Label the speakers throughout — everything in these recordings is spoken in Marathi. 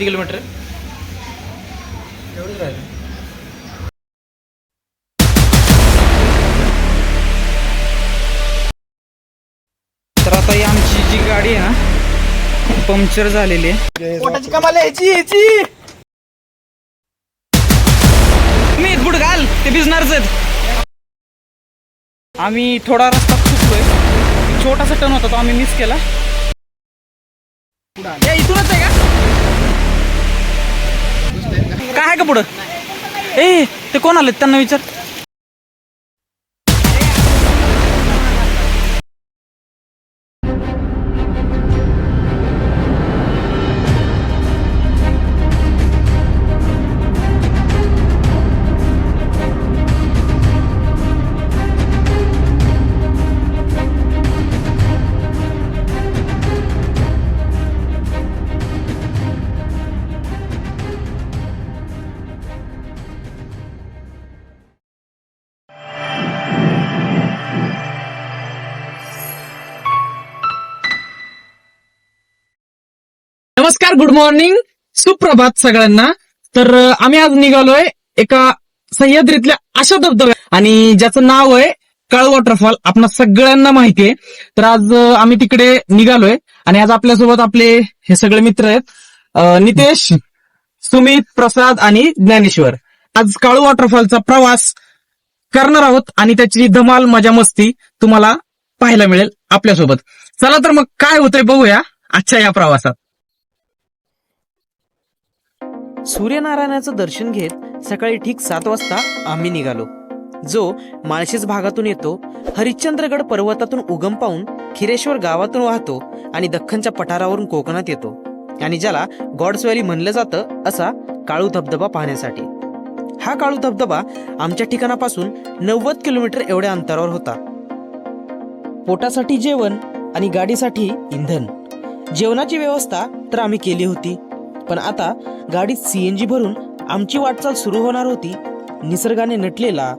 Speaker 1: किती किलोमीटर आहे?
Speaker 2: एवढंच राहिलं.
Speaker 1: तर आता ही आमची जी गाडी आहे ना पंक्चर झालेली आहे. पोटाची कमाल यायची यायची मी बुड घाल ते भिजणारच आहेत. आम्ही थोडा रस्ता चुकलोय. छोटासा टर्न होता तो आम्ही मिस केला. या इथूनच आहे का? आहे का पुढं? ए ते कोण आले त्यांना विचार. नमस्कार गुड मॉर्निंग सुप्रभात सगळ्यांना. तर आम्ही आज निघालोय एका सह्याद्रीतल्या अशा धबधब्या आणि ज्याचं नाव आहे काळ वॉटरफॉल आपण सगळ्यांना माहिती आहे. तर आज आम्ही तिकडे निघालोय. आणि आज आपल्यासोबत आपले हे सगळे मित्र आहेत नितेश सुमित प्रसाद आणि ज्ञानेश्वर. आज काळू वॉटरफॉलचा प्रवास करणार आहोत आणि त्याची धमाल मजा मस्ती तुम्हाला पाहायला मिळेल आपल्यासोबत. चला तर मग काय होतंय बघूया आजच्या या प्रवासात.
Speaker 3: सूर्यनारायणाचं दर्शन घेत सकाळी ठीक सात वाजता आम्ही निघालो. जो माळशेज भागातून येतो हरिश्चंद्रगड पर्वतातून उगम पाहून खिरेश्वर गावातून वाहतो आणि दख्खनच्या पठारावरून कोकणात येतो आणि ज्याला गॉड्स व्हॅली म्हणलं जातं असा काळू धबधबा पाहण्यासाठी. हा काळू धबधबा आमच्या ठिकाणापासून नव्वद किलोमीटर एवढ्या अंतरावर होता. पोटासाठी जेवण आणि गाडीसाठी इंधन. जेवणाची व्यवस्था तर आम्ही केली होती. पण आता गाडीत सीएनजी भरून आमची वाटचाल सुरू होणार होती. निसर्गाने नटलेला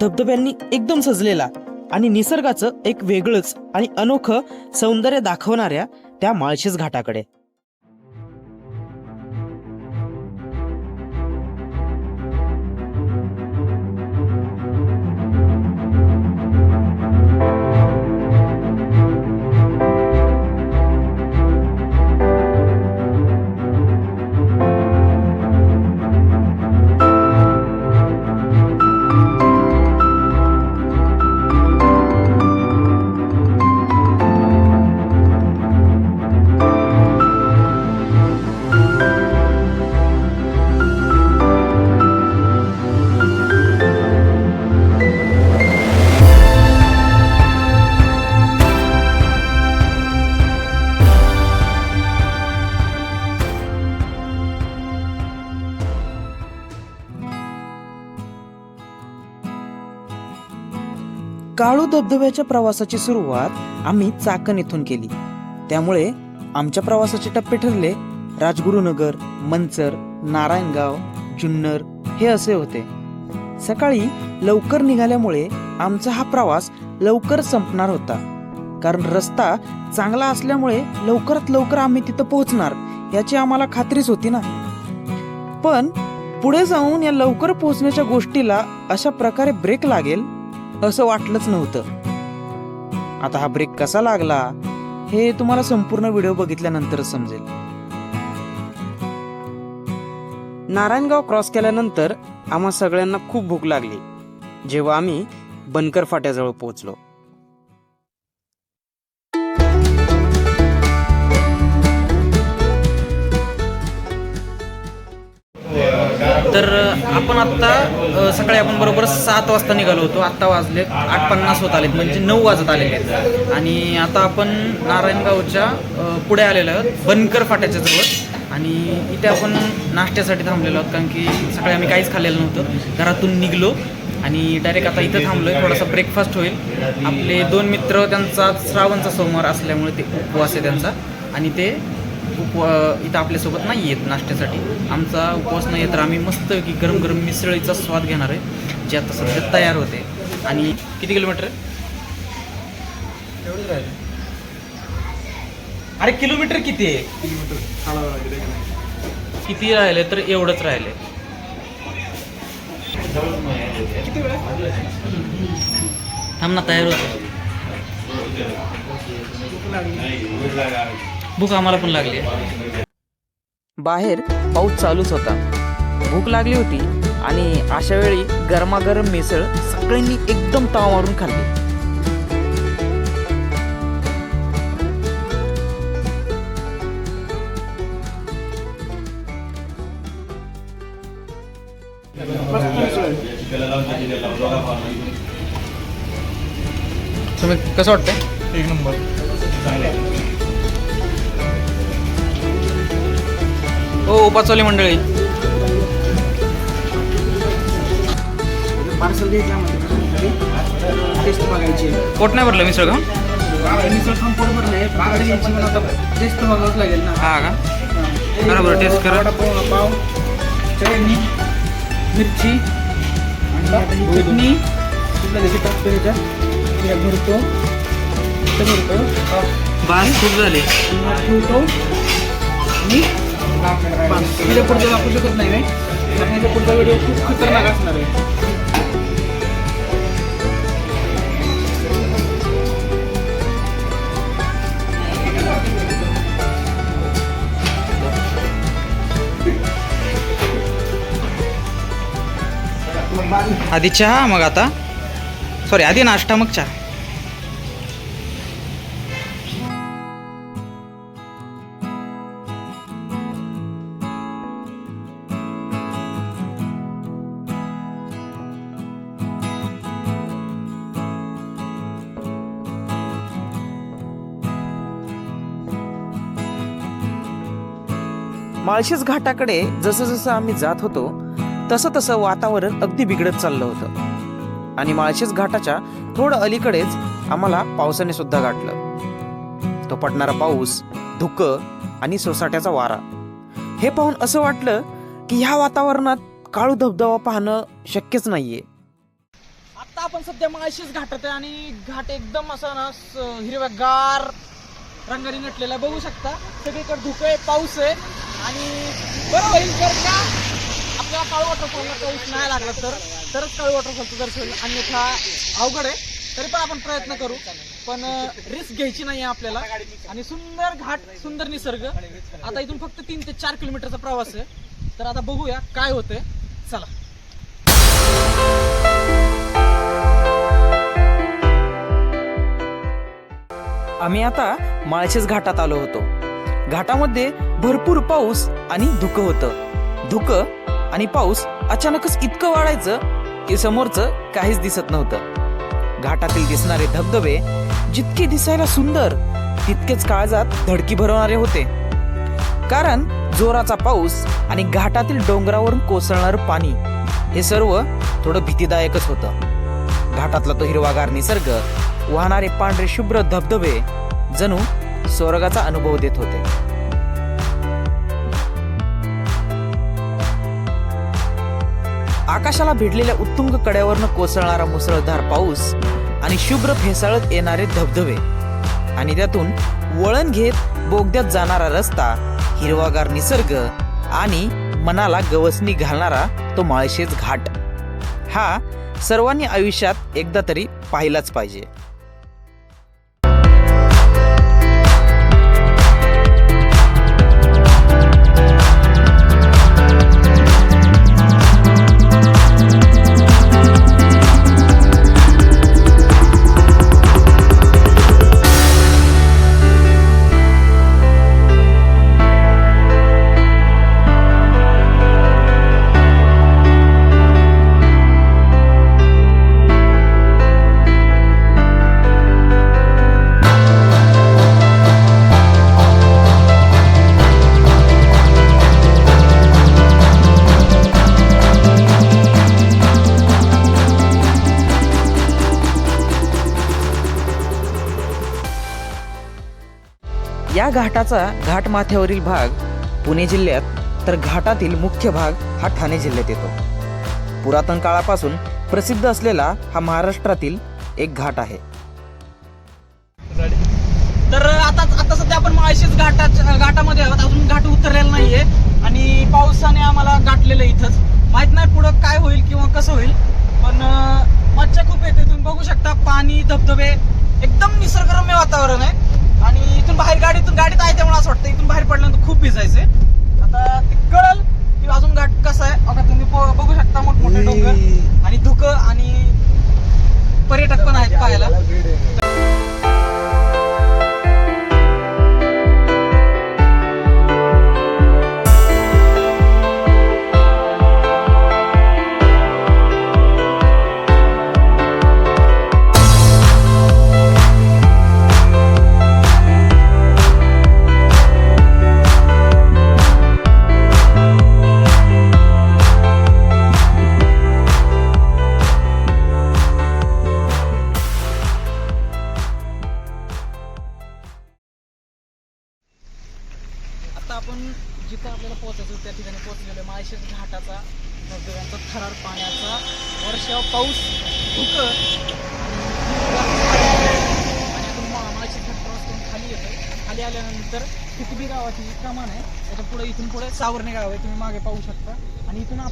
Speaker 3: धबधब्यांनी एकदम सजलेला आणि निसर्गाचं एक वेगळंच आणि अनोखं सौंदर्य दाखवणाऱ्या त्या माळशेज घाटाकडे. काळू धबधब्याच्या प्रवासाची सुरुवात आम्ही चाकण येथून केली. त्यामुळे आमच्या प्रवासाचे टप्पे ठरले राजगुरुनगर मंचर नारायणगाव जुन्नर हे असे होते. सकाळी लवकर निघाल्यामुळे आमचा हा प्रवास लवकर संपणार होता. कारण रस्ता चांगला असल्यामुळे लवकरात लवकर आम्ही तिथं पोहोचणार याची आम्हाला खात्रीच होती ना. पण पुढे जाऊन या लवकर पोहोचण्याच्या गोष्टीला अशा प्रकारे ब्रेक लागेल असं वाटलंच नव्हतं. आता हा ब्रेक कसा लागला हे तुम्हाला संपूर्ण व्हिडिओ बघितल्यानंतरच समजेल. नारायणगाव क्रॉस केल्यानंतर आम्हा सगळ्यांना खूप भूक लागली. जेव्हा आम्ही बनकर फाट्याजवळ पोहोचलो.
Speaker 1: तर आपण आत्ता सकाळी आपण बरोबर सात वाजता निघालो होतो. आत्ता वाजले आठ पन्नास होत आलेत म्हणजे नऊ वाजत आलेले आहेत. आणि आता आपण नारायणगावच्या पुढे आलेलो आहोत बनकर फाट्याच्या जवळ. आणि इथे आपण नाश्त्यासाठी थांबलेलो आहोत कारण की सकाळी आम्ही काहीच खाल्लेलं नव्हतं. घरातून निघलो आणि डायरेक्ट आता इथं थांबलो आहे थोडासा ब्रेकफास्ट होईल. आपले दोन मित्र त्यांचा श्रावणचा सोमवार असल्यामुळे ते उपवास आहे त्यांचा. आणि ते उपवा इथं आपल्यासोबत नाही येत नाश्त्यासाठी. आमचा उपवास नाही आहे तर आम्ही मस्त की गरम गरम मिसळीचा स्वाद घेणार आहे जे आता सध्या तयार होते. आणि किती किलोमीटर?
Speaker 2: एवढंच राहिलं
Speaker 1: अरे किलोमीटर किती आहे?
Speaker 2: किलोमीटर.
Speaker 4: किती राहिले तर एवढंच राहिले. थांब ना तयार होतो. भूक आम्हाला पण लागली
Speaker 3: बाहेर पाऊस चालूच होता. भूक लागली होती आणि अशा वेळी गरमागरम मिसळ सगळ्यांनी एकदम ताव मारून खाल्ली.
Speaker 4: तुम्ही कसं वाटतंय?
Speaker 5: एक नंबर.
Speaker 4: हो उपाचवली मंडळी.
Speaker 1: पार्सल द्यायचं आम्हाला टेस्ट बघायची
Speaker 4: पोट नाही भरलं मिसळ का
Speaker 1: मिसळ खाऊन पोट भरलं आहे. पाकळी घ्यायची मला आता टेस्ट बघावंच लागेल ना.
Speaker 4: हा का? करा बरं टेस्ट करा.
Speaker 1: वडापाव पाव चटणी मिरची आणि चटणी. टाकतो भरतो. भरतो.
Speaker 4: बास खूप झाली.
Speaker 1: ठेवतो. आणि पाच. ह्याच्या पुढचं दाखवू शकत नाही मी कारण ह्याच्या पुढचा व्हिडिओ खूप खतरनाक असणार आहे
Speaker 4: आधी चहा मग आता सॉरी आधी नाश्ता मग चहा
Speaker 3: माळशेज घाटाकडे जसं जसं आम्ही जात होतो तसं तसं वातावरण अगदी बिघडत चाललं होतं. आणि माळशेज घाटाच्या थोडं अलीकडेच आम्हाला पावसाने सुद्धा गाठलं. तो पडणारा पाऊस धुकं आणि सोसाट्याचा वारा. हे पाहून असं वाटलं की ह्या वातावरणात काळू धबधबा पाहणं शक्यच नाहीये.
Speaker 1: आता आपण सध्या माळशीच घाटात आहे आणि घाट एकदम असा ना हिरव्यागार रंगाने नटलेला बघू शकता. सगळीकडे धुकं आहे पाऊस आहे. आणि बरं होईल जर का आपल्याला काळू वॉटरफॉलला पाऊस नाही लागला तर तरच काळू वॉटरफॉलचं दर्शन अन्यथा अवघड आहे. तरी पण आपण प्रयत्न करू. पण रिस्क घ्यायची नाही आहे आपल्याला. आणि सुंदर घाट सुंदर निसर्ग. आता इथून फक्त तीन ते चार किलोमीटरचा प्रवास आहे. तर आता बघूया काय होतंय. चला.
Speaker 3: आम्ही आता माळशेज घाटात आलो होतो. घाटामध्ये भरपूर पाऊस आणि धुकं होतं. धुकं आणि पाऊस अचानकच इतकं वाढायचं की समोरचं काहीच दिसत नव्हतं. घाटातील दिसणारे धबधबे जितके दिसायला सुंदर तितकेच काळजात धडकी भरवणारे होते. कारण जोराचा पाऊस आणि घाटातील डोंगरावरून कोसळणारं पाणी हे सर्व थोडं भीतीदायकच होतं. घाटातला तो हिरवागार निसर्ग वाहणारे पांढरे शुभ्र धबधबे जणू स्वर्गाचा अनुभव देत होते. आकाशाला भिडलेल्या उत्तुंग कड्यावरनं कोसळणारा मुसळधार पाऊस आणि शुभ्र फेसाळत येणारे धबधबे आणि त्यातून वळण घेत बोगद्यात जाणारा रस्ता हिरवागार निसर्ग आणि मनाला गवसणी घालणारा तो माळशेज घाट. हा सर्वांनी आयुष्यात एकदा तरी पाहिलाच पाहिजे. घाटाचा घाटमाथ्यावरील भाग पुणे जिल्ह्यात तर घाटातील मुख्य भाग हा ठाणे जिल्ह्यात येतो. पुरातन काळापासून प्रसिद्ध असलेला हा महाराष्ट्रातील एक घाट आहे.
Speaker 1: तर आता आता सध्या आपण माळशेज घाटाच्या घाटामध्ये आहोत. अजून घाट उतरलेला नाहीये. आणि पावसाने आम्हाला गाठलेलं इथंच. माहीत नाही पुढं काय होईल किंवा कसं होईल पण मच्छा मज्जा खूप येते. तुम्ही बघू शकता पाणी धबधबे एकदम निसर्गरम्य वातावरण आहे. आणि इथून बाहेर गाडीतून गाडीत आहे त्यामुळे असं वाटतं. इथून बाहेर पडल्यानंतर खूप भिजायचंय आता ते कळल की अजून घाट कसा आहे. आता तुम्ही बघू शकता मोठमोठे डोंगर आणि धुकं आणि पर्यटक पण आहेत पाहायला.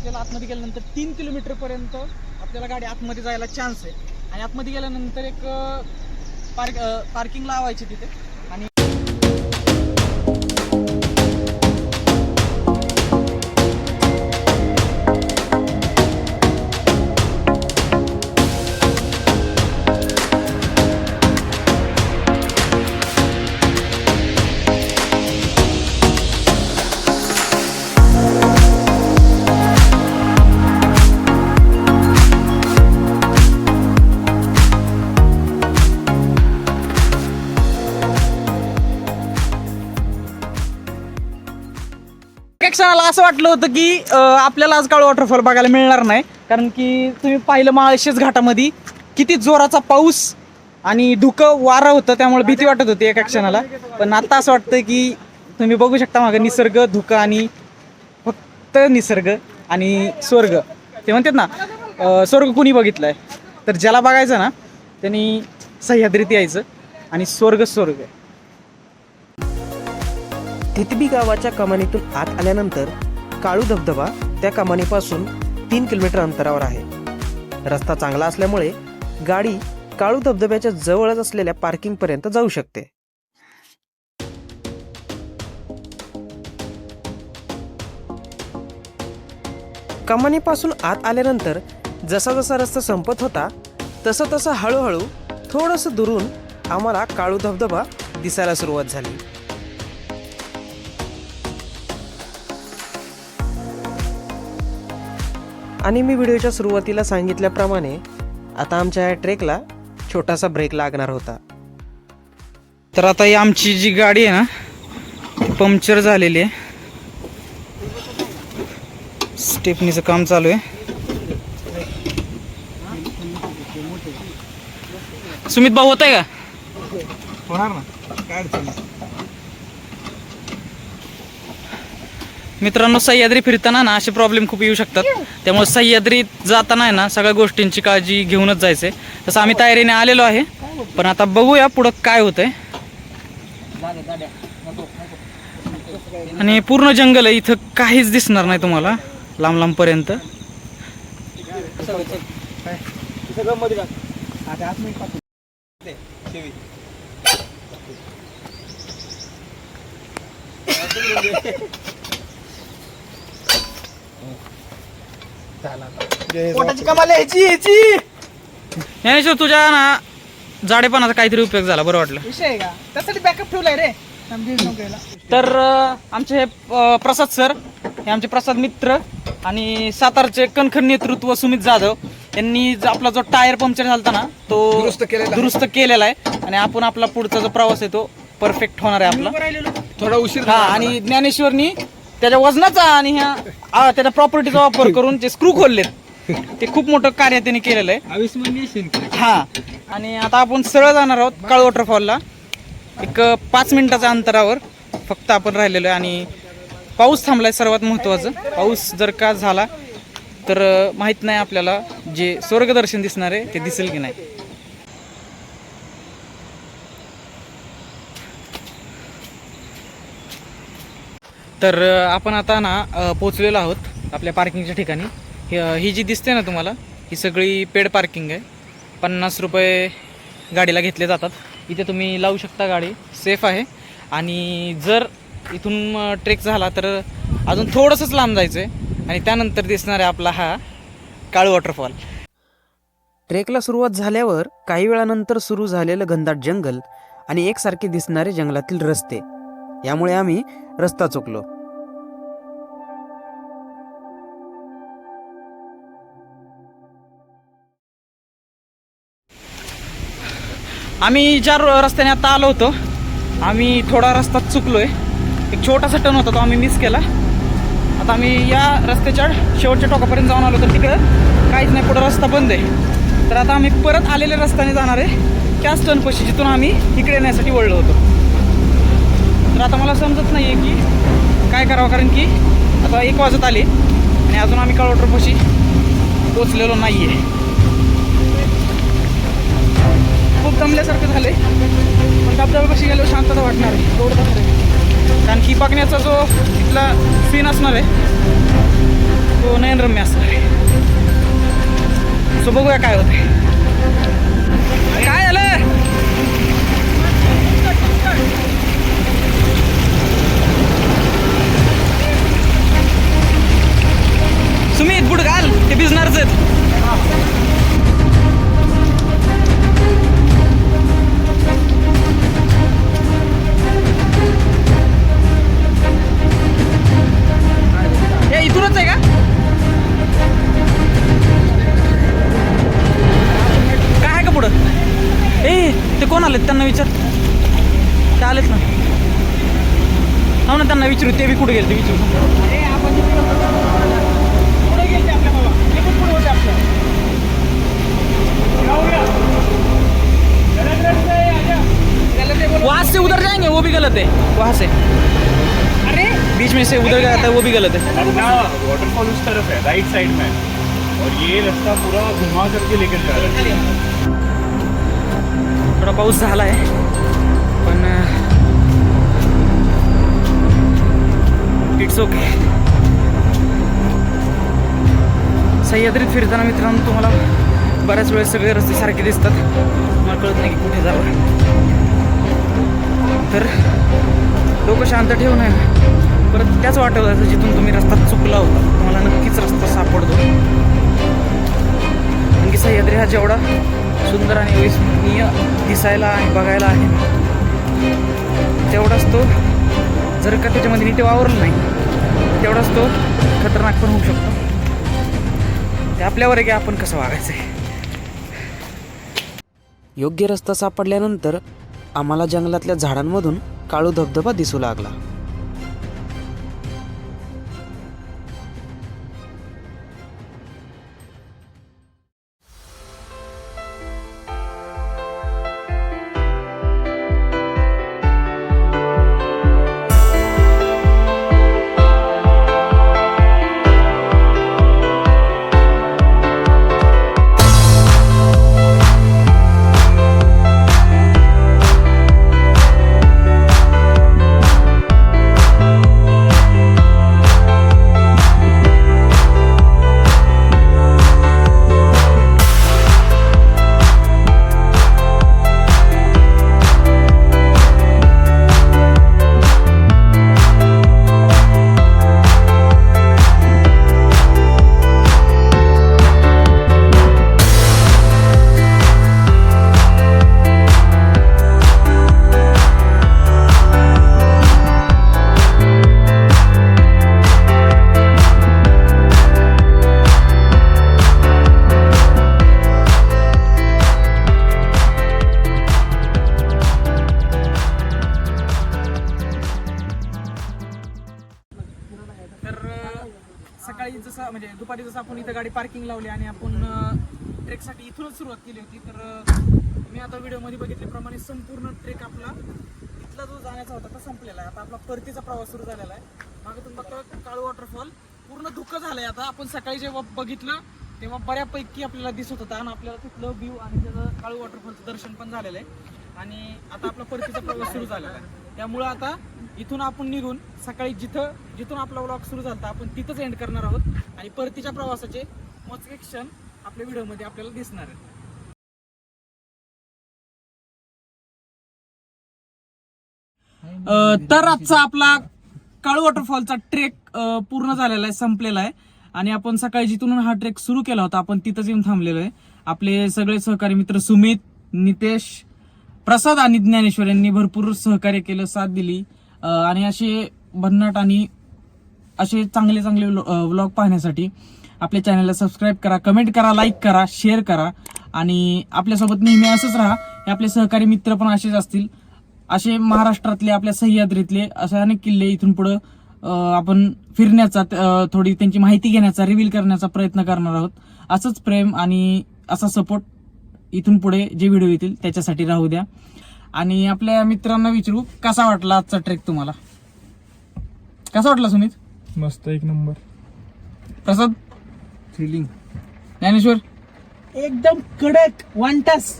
Speaker 1: आपल्याला आतमध्ये गेल्यानंतर तीन किलोमीटर पर्यंत आपल्याला गाडी आतमध्ये जायला चान्स आहे. आणि आतमध्ये गेल्यानंतर एक पार्क पार्किंग लावायची तिथे. आणि एका क्षणाला असं वाटलं होतं की अं, आपल्याला आज काळ वॉटरफॉल बघायला मिळणार नाही. कारण की तुम्ही पाहिलं माळशेज घाटामध्ये किती जोराचा पाऊस आणि धुकं वारं होतं त्यामुळे भीती वाटत होती एका क्षणाला. पण आता असं वाटतं की तुम्ही बघू शकता मागं निसर्ग धुकं आणि फक्त निसर्ग आणि स्वर्ग. ते म्हणतात ना अं, स्वर्ग कुणी बघितलंय? तर ज्याला बघायचं ना त्यांनी सह्याद्रीत यायचं आणि स्वर्ग स्वर्ग. आहे
Speaker 3: थितबी गावाच्या कमानीतून आत आल्यानंतर काळू धबधबा त्या कमानीपासून तीन किलोमीटर अंतरावर आहे. रस्ता चांगला असल्यामुळे गाडी काळू धबधब्याच्या जवळच असलेल्या पार्किंगपर्यंत जाऊ शकते. कमानीपासून आत आल्यानंतर जसा जसा रस्ता संपत होता तसं तसं हळूहळू थोडंसं दुरून आम्हाला काळू धबधबा दिसायला सुरुवात झाली. आणि मी व्हिडिओच्या सुरुवातीला सांगितल्याप्रमाणे आता आमच्या या ट्रेकला छोटासा ब्रेक लागणार होता.
Speaker 2: तर आता ही आमची जी गाडी आहे ना ती पंक्चर झालेली आहे. स्टेपनीचं काम चालू आहे. सुमित भाऊ होत आहे का?
Speaker 5: होणार ना. काय अडचण नाही.
Speaker 2: मित्रांनो सह्याद्री फिरताना ना असे प्रॉब्लेम खूप येऊ शकतात. त्यामुळे सह्याद्रीत जाताना आहे ना सगळ्या गोष्टींची काळजी घेऊनच जायचंय. तसं आम्ही तयारीने आलेलो आहे. पण आता बघूया पुढं काय होतंय. आणि पूर्ण जंगल आहे इथं काहीच दिसणार नाही तुम्हाला. लांब लांब पर्यंत
Speaker 5: सगळं मध्ये टाक आता आत मी पाहतो. दे, ठेवी. झाला आता. जय
Speaker 1: पोटाची कमाल यायची यायची
Speaker 2: ज्ञानेश्वर तुझ्या ना जाडेपणाचा काहीतरी उपयोग झाला बरं वाटलं.
Speaker 1: विषय आहे का? त्यासाठी बॅकअप ठेवलाय रे. नोकरीला.
Speaker 2: तर अं, आमचे हे अं, प्रसाद सर हे आमचे प्रसाद मित्र आणि सातारचे कणखर नेतृत्व सुमित जाधव यांनी ज- आपला जो टायर पंक्चर झाला ना तो
Speaker 5: दुरुस्त केलेला. आहे.
Speaker 2: दुरुस्त केलेला आहे. आणि आपण आपला पुढचा जो प्रवास आहे तो परफेक्ट होणार आहे आपला.
Speaker 5: थोडा उशीर
Speaker 2: हा आणि ज्ञानेश्वरनी त्याच्या वजनाचा आणि ह्या आ, त्याच्या प्रॉपर्टीचा वापर करून जे स्क्रू खोललेत ते खूप मोठं कार्य त्यांनी केलेलं आहे.
Speaker 5: अविस्मरणीय
Speaker 2: हा. आणि आता आपण सरळ जाणार आहोत काळ वॉटरफॉलला एक अ, पाच मिनिटाच्या अंतरावर फक्त आपण राहिलेलो आहे आणि पाऊस थांबलाय सर्वात महत्त्वाचं पाऊस जर का झाला तर अ, माहीत नाही आपल्याला जे स्वर्गदर्शन दिसणार आहे ते दिसेल की नाही.
Speaker 1: तर आपण आता ना पोचलेलो आहोत आपल्या पार्किंगच्या ठिकाणी. ही जी दिसते ना तुम्हाला ही सगळी पेड पार्किंग आहे. पन्नास रुपये गाडीला घेतले जातात. इथे तुम्ही लावू शकता गाडी. सेफ आहे. आणि जर इथून ट्रेक झाला तर अजून थोडंसंच लांब जायचं आहे आणि त्यानंतर दिसणार आहे आपला हा काळ वॉटरफॉल
Speaker 3: ट्रेकला सुरुवात झाल्यावर काही वेळानंतर सुरू झालेलं घनदाट जंगल आणि एकसारखे दिसणारे जंगलातील रस्ते. यामुळे आम्ही रस्ता चुकलो.
Speaker 1: आम्ही ज्या रस्त्याने आता आलो होतो आम्ही थोडा रस्ता चुकलोय. एक छोटासा टर्न होता तो आम्ही मिस केला. आता आम्ही या रस्त्याच्या शेवटच्या टोकापर्यंत जाऊन आलो तर तिकडं काहीच नाही पुढं रस्ता बंद आहे. तर आता आम्ही परत आलेल्या रस्त्याने जाणार आहे. त्याच टर्नपाशी जिथून आम्ही इकडे येण्यासाठी वळलो होतो. तर आता मला समजत नाही आहे की काय करावं कारण की आता एक वाजत आले आणि अजून आम्ही कळवटरपाशी पोचलेलो नाही आहे खूप दमल्यासारखं झालंय. पण धबधब्यापाशी गेल्यावर शांतता वाटणार आहे. एवढं आहे. कारण की बघण्याचा जो तिथला सीन असणार आहे तो नयनरम्य असणार आहे. सो बघूया काय होतं आहेत इथूनच आहे का? काय आहे का पुढं? ए ते कोण आलेत? त्यांना विचार. ते आलेत ना. हो ना त्यांना विचारू. ते बी कुठे गेले ते विचारू वहां से उधर जाएंगे वो भी गलत है वहां से. अरे. बीच में से उधर गया था वो भी गलत है.
Speaker 5: वाटरफॉल उस तरफ है राइट साइड में. और ये रास्ता पूरा घुमा करके लेकर जा रहा है.
Speaker 1: थोडा पाऊस झाला आहे पण इट्स ओके सह्याद्रीत फिरताना मित्रांनो तुम्हाला बऱ्याच वेळेस सगळे रस्ते सारखे दिसतात. मला कळत नाही की कुठे जावं. तर डोकं शांत ठेवून आहे. ना परत त्याच वाटवलं जायचं जिथून तुम्ही रस्ता चुकला होता तुम्हाला नक्कीच रस्ता सापडतो. आणखी सह्याद्री हा जेवढा सुंदर आणि अविस्मरणीय दिसायला आणि बघायला आहे तेवढाच तो जर का त्याच्यामध्ये नीट वावरलं नाही तेवढाच तो खतरनाक पण होऊ शकतो. ते आपल्यावर आहे की आपण कसं वागायचं आहे?
Speaker 3: योग्य रस्ता सापडल्यानंतर आम्हाला जंगलातल्या झाडांमधून काळू धबधबा दिसू लागला.
Speaker 6: दुपारी जसं आपण इथं गाडी पार्किंग लावली आणि आपण ट्रेकसाठी इथूनच सुरुवात केली होती तर मी आता व्हिडिओमध्ये बघितल्याप्रमाणे संपूर्ण ट्रेक आपला इथला जो जाण्याचा होता तो संपलेला आहे. आता आपला परतीचा प्रवास सुरू झालेला आहे. मागतून बघतो काळू वॉटरफॉल पूर्ण धुकं झालंय आता. आपण सकाळी जेव्हा बघितलं तेव्हा बऱ्यापैकी आपल्याला दिसत होता आणि आपल्याला तिथलं व्ह्यू आणि त्याचं काळू वॉटरफॉलचं दर्शन पण झालेलं आहे. आणि आता आपला परतीचा प्रवास सुरू झालेला आहे.
Speaker 1: त्यामुळं आता इथून आपण निघून सकाळी जिथं जिथून आपला व्लॉग सुरू झाला आपण तिथंच एंड करणार आहोत. आणि परतीच्या प्रवासाचे मोजके क्षण आपल्या व्हिडिओमध्ये आपल्याला दिसणार आहेत. तर आजचा आपला काळू वॉटरफॉलचा ट्रेक पूर्ण झालेला आहे संपलेला आहे. आणि आपण सकाळी जिथून हा ट्रेक सुरू केला होता आपण तिथंच येऊन थांबलेलो आहे. आपले सगळे सहकारी मित्र सुमित नितेश प्रसाद आणि ज्ञानेश्वर यांनी भरपूर सहकार्य केलं साथ दिली. आणि असे भन्नाट आणि असे चांगले चांगले व्लॉग पाहण्यासाठी आपल्या चॅनलला सबस्क्राईब करा कमेंट करा लाईक करा शेअर करा आणि आपल्यासोबत नेहमी असंच राहा हे आपले सहकारी मित्र पण असेच असतील. असे महाराष्ट्रातले आपल्या सह्याद्रीतले असे अनेक किल्ले इथून पुढं आपण फिरण्याचा थोडी त्यांची माहिती घेण्याचा रिव्हील करण्याचा प्रयत्न करणार आहोत. असंच प्रेम आणि असा सपोर्ट इथून पुढे जे व्हिडिओ येतील त्याच्यासाठी राहू द्या. आणि आपल्या मित्रांना विचारू कसा वाटला आजचा ट्रेक तुम्हाला? कसा वाटला सुमित
Speaker 5: मस्त एक नंबर.
Speaker 1: प्रसाद?
Speaker 5: फिलिंग
Speaker 1: ज्ञानेश्वर?
Speaker 5: एकदम कडक वन टस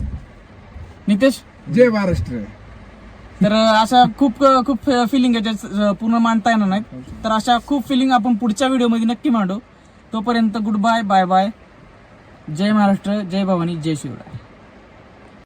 Speaker 1: नितेश?
Speaker 5: जय महाराष्ट्र.
Speaker 1: तर अशा खूप खूप फिलिंग आहे ज्या पूर्ण मांडता येणार नाहीत. तर अशा खूप फिलिंग आपण पुढच्या व्हिडिओमध्ये नक्की मांडू. तोपर्यंत गुड बाय बाय बाय जय महाराष्ट्र जय भवानी जय शिवराय.